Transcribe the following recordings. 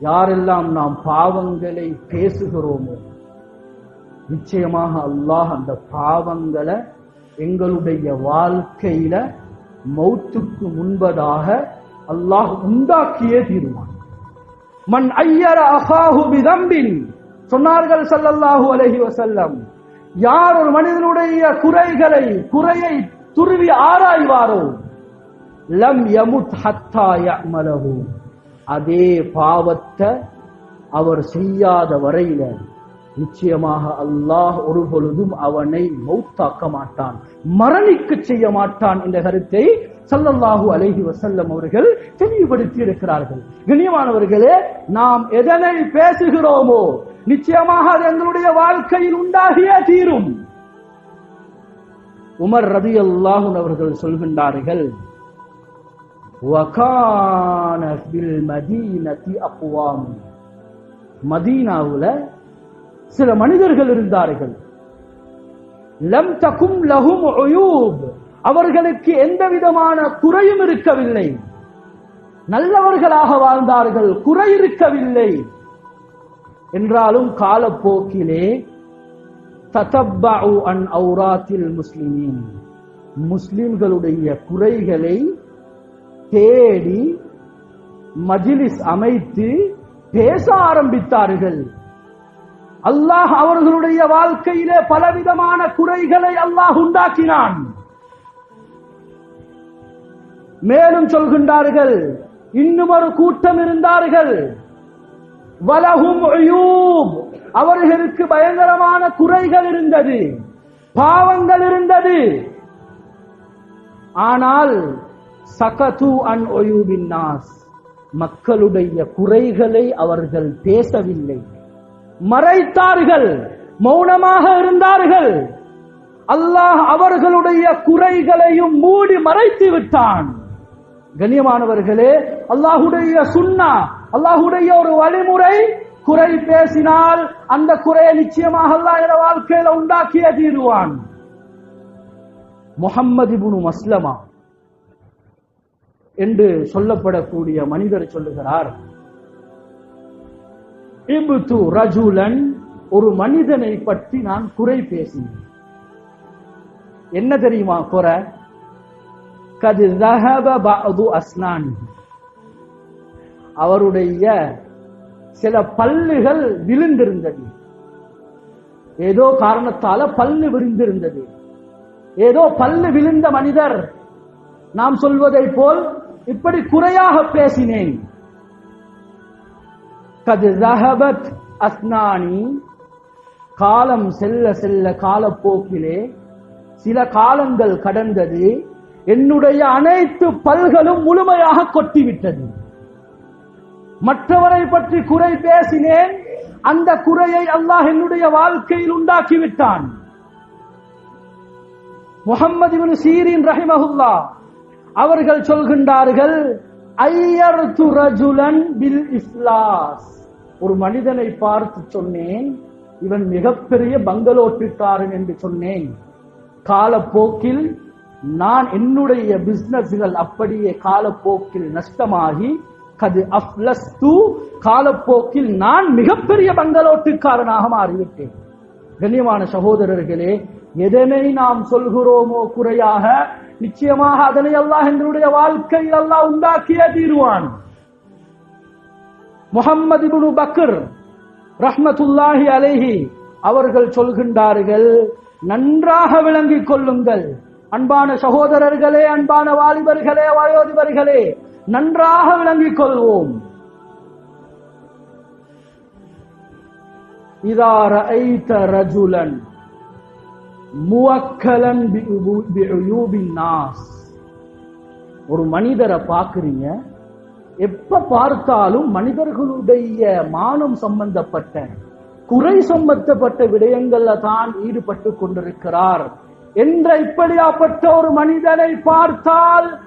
யாரெல்லாம் நாம் பாவங்களை பேசுகிறோமோ நிச்சயமாக அல்லாஹ் அந்த பாவங்களை எங்களுடைய வாழ்க்கையில மௌத்துக்கு முன்பதாக அல்லாஹ் உண்டாக்கியே தீர்வான். மண் ஐயர அகாஹு விதம்பின் சொன்னார்கள் சல்லல்லாஹு அலஹி வசல்லம் யார் ஒரு மனிதனுடைய குறைகளை குறையை துருவி ஆராய்வாரோ லம் யமுத் ஹத்தா யமலஹூ அதே பாவத்தை அவர் செய்யாத வரையில நிச்சயமாக அல்லாஹ் ஒரு பொழுதும் அவனை மௌத்தாக்க மாட்டான் மரணிக்க செய்ய மாட்டான் என்ற கருத்தை சல்லல்லாஹு அலஹி வசல்லம் அவர்கள் தெளிவுபடுத்தி இருக்கிறார்கள். கண்ணியமானவர்களே நாம் எதனை பேசுகிறோமோ நிச்சயமாக அது எங்களுடைய வாழ்க்கையில் உண்டாகியே தீரும். உமர் ரதி அல்லாஹூன் அவர்கள் சொல்கின்றார்கள் வகான மதீனதி அப்புவாம் மதீனாவுல சில மனிதர்கள் இருந்தார்கள். லம் தகும் லகும் அவர்களுக்கு எந்த விதமான குறையும் இருக்கவில்லை. நல்லவர்களாக வாழ்ந்தார்கள் குறை இருக்கவில்லை. என்றாலும் காலப்போக்கிலே தத்தப்பாவு அன் அவுராத்தில் முஸ்லிமின். முஸ்லிம்களுடைய குறைகளை தேடி மஜிலிஸ் அமைத்து பேச ஆரம்பித்தார்கள். அல்லாஹ் அவர்களுடைய வாழ்க்கையிலே பலவிதமான குறைகளை அல்லாஹ் உண்டாக்கினான். மேலும் சொல்கின்றார்கள் இன்னும் ஒரு கூட்டம் இருந்தார்கள். வலகும் அவர்களுக்கு பயங்கரமான குறைகள் இருந்தது பாவங்கள் இருந்தது. ஆனால் சகது அன் ஒயூபின் மக்களுடைய குறைகளை அவர்கள் பேசவில்லை. மறைத்தார்கள் மௌனமாக இருந்தார்கள். அல்லாஹ் அவர்களுடைய குறைகளையும் மூடி மறைத்து விட்டான். கண்ணியமானவர்களே அல்லாஹுடைய சுன்னா அல்லாஹுடைய ஒரு வழிமுறை குறை பேசினால் அந்த குறையை நிச்சயமாக அல்லாஹ் என வாழ்க்கையில உண்டாக்கிய தீருவான். முகம்மது இப்னு மஸ்லமா என்று சொல்லப்படக்கூடிய மனிதர் சொல்லுகிறார். இபுத்து ரஜுலன் ஒரு மனிதனை பற்றி நான் குறை பேசினேன். என்ன தெரியுமா குறை? கது அஸ்னான். அவருடைய சில பல்லுகள் விழுந்திருந்தது. ஏதோ காரணத்தால பல்லு விரிந்திருந்தது ஏதோ பல்லு விழுந்த மனிதர். நாம் சொல்வதை போல் இப்படி குறையாக பேசினேன். கது ரஹபத் அஸ்னானி காலம் செல்ல செல்ல காலப்போக்கிலே சில காலங்கள் கடந்தது என்னுடைய அனைத்து பல்களும் முழுமையாக கொட்டிவிட்டது. மற்றவரை பற்றி குறை பேசினேன் அந்த குறையை அல்லாஹ் என்னுடைய வாழ்க்கையில் உண்டாக்கிவிட்டான். முகம்மது சீரின் ரஹிமஹுல்லா அவர்கள் சொல்கின்றார்கள் ஐயர் துரஜுலன் பில் இஸ்லாஸ் ஒரு மனிதனை பார்த்து சொன்னேன் இவன் மிகப்பெரிய பங்களோட்டிற்காரன் என்று சொன்னேன். காலப்போக்கில் நான் என்னுடைய பிசினஸ்கள் அப்படியே காலப்போக்கில் நஷ்டமாகி கது அப்லஸ்து காலப்போக்கில் நான் மிகப்பெரிய பங்களோட்டுக்காரனாக மாறிவிட்டேன். கண்ணியமான சகோதரர்களே எதனை நாம் சொல்கிறோமோ குறையாக நிச்சயமாக அதனை அல்லாஹ் எங்களுடைய வாழ்க்கையில் அல்லாஹ் உண்டாக்கியே தீருவான். முகம்மது இப்னு பக்கர் ரஹ்மத்துல்லாஹி அலைஹி அவர்கள் சொல்கின்றார்கள் நன்றாக விளங்கிக் கொள்ளுங்கள். அன்பான சகோதரர்களே அன்பான வாலிபர்களே வயோதிபர்களே நன்றாக விளங்கிக் கொள்வோம். இதா ஐத்த ரஜுலன். முவக்கலன் பிஉயூபின் நாஸ். ஒரு மனிதரை பார்க்குறீங்க. எப்ப பார்த்தாலும் மனிதர்களுடைய மானம் சம்பந்தப்பட்ட குறை சம்பந்தப்பட்ட விடயங்கள்ல தான் ஈடுபட்டு கொண்டிருக்கிறார். என்ற இப்படியாப்பட்ட ஒரு மனிதனை பார்த்தால்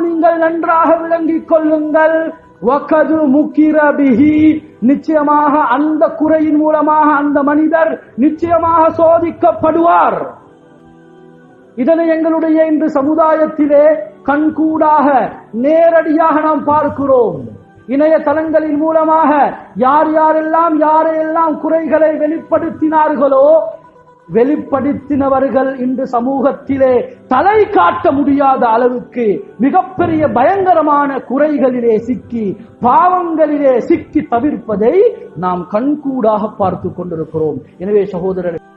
நீங்கள் நன்றாக விளங்கிக் கொள்ளுங்கள். வக்கது முக்கிரபிஹி நிச்சயமாக அந்த குறையின் மூலமாக அந்த மனிதர் நிச்சயமாக சோதிக்கப்படுவார். இதனை எங்களுடைய இன்று சமுதாயத்திலே கண்கூடாக நேரடியாக நாம் பார்க்கிறோம். இணையதளங்களின் மூலமாக யார் யாரெல்லாம் யாரையெல்லாம் குறைகளை வெளிப்படுத்தினார்களோ வெளிப்படுத்தினவர்கள் இன்று சமூகத்திலே தலை காட்ட முடியாத அளவுக்கு மிகப்பெரிய பயங்கரமான குறைகளிலே சிக்கி பாவங்களிலே சிக்கி தவிர்ப்பதை நாம் கண்கூடாக பார்த்து கொண்டிருக்கிறோம். எனவே சகோதரர்